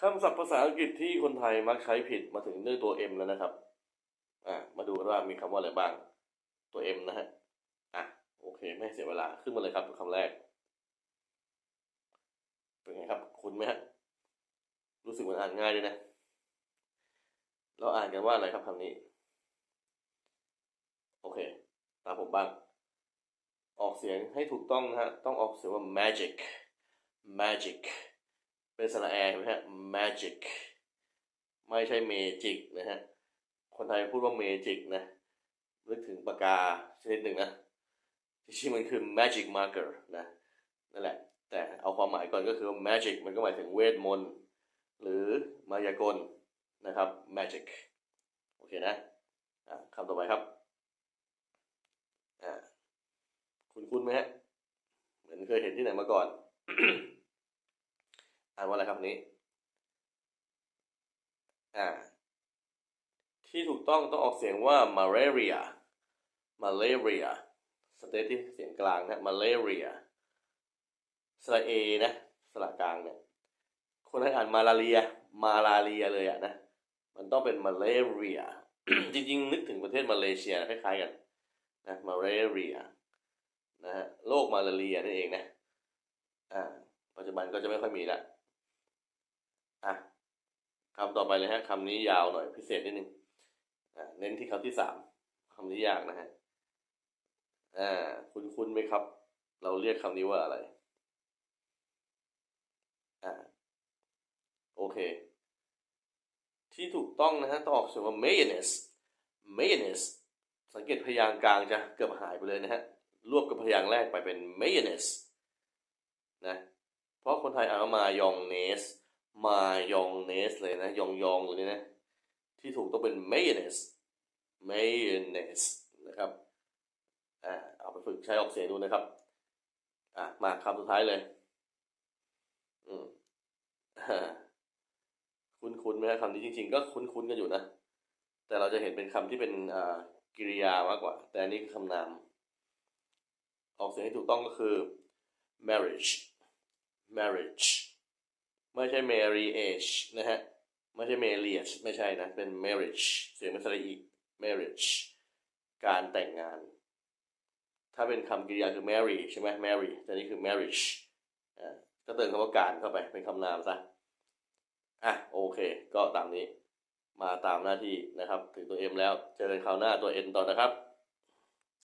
คำศัพท์ภาษาอังกฤษที่คนไทยมักใช้ผิดมาถึงด้วยตัว M แล้วนะครับ อะมาดูกันว่ามีคำว่าอะไรบ้าง ตัว M นะฮะ อะ โอเค ไม่เสียเวลา ขึ้นมาเลยครับคำแรก เป็นไงครับ คุณไหมฮะ รู้สึกมันอ่านง่ายด้วยนะ เราอ่านกันว่าอะไรครับคำนี้ โอเค ตามผมบ้าง ออกเสียงให้ถูกต้องนะฮะ ต้องออกเสียงว่า magic magic เป็นสระแอร์เห็นไหมฮะ magic ไม่ใช่ magic นะฮะ คนไทยพูดว่า magic นะนึกถึงปากกาชนิดหนึ่งนะที่จริงมันคือ magic marker นะนั่นแหละ แต่เอาความหมายก่อนก็คือว่า magic มันก็หมายถึงเวทมนต์ หรือมายากลนะครับ magic โอเคนะะคำต่อไปครับคุณคุณไหมฮะ เหมือนเคยเห็นที่ไหนมาก่อน อ่านว่าอะไรครับนี้ อ่า ที่ถูกต้องต้องออกเสียงว่า malaria malaria สเตทที่เสียงกลางนะ malaria สระเอนะ สระกลางเนี่ย คนให้อ่านมาลาเรีย มาลาเรียเลยอะนะ มันต้องเป็น malaria จริงๆ นึกถึงประเทศมาเลเซียคล้ายๆกันนะ malaria นะฮะโรคมาลาเรียนั่นเองนะ อ่า ปัจจุบันก็จะไม่ค่อยมีละ อะคำต่อไปเลยฮะคำนี้ยาวหน่อยพิเศษนิดนึงอ่าเน้นที่คำที่สามคำนี้ยากนะฮะอ่าคุณคุณไหมครับ เราเรียกคำนี้ว่าอะไรอ่าโอเค ที่ถูกต้องนะฮะต้องออกเสียงว่า mayonnaise mayonnaise สังเกตพยางค์กลางจะเกือบหายไปเลยนะฮะรวบกับพยางค์แรกไปเป็น mayonnaise นะเพราะคนไทยอ่านว่ามายองเนส มายองเนสเลยนะ ยองยองเลยนะ ที่ถูกต้องเป็น mayonnaise mayonnaise นะครับอ่าเอาไปฝึกใช้ออกเสียงดูนะครับ อะมาคำสุดท้ายเลย อืมคุ้นๆไหมครับคำนี้จริง ๆ ก็คุ้นๆกันอยู่นะ แต่เราจะเห็นเป็นคำที่เป็นอ่ากริยามากกว่า แต่อันนี้คือคำนาม ออกเสียงที่ถูกต้องก็คือ marriage marriage ไม่ใช่ marriage นะฮะ ไม่ใช่ marriage ไม่ใช่นะ เป็น marriage เสียงเป็นสระอี marriage การแต่งงาน ถ้าเป็นคำกริยาคือ marry ใช่ไหม marry แต่นี่คือ marriage อ่าก็เติมคำว่าการเข้าไปเป็นคำนามซะ อะโอเค ก็ตามนี้ มาตามหน้าที่นะครับ ถึงตัว M แล้ว เจอกันคราวหน้าตัว N ต่อนะครับ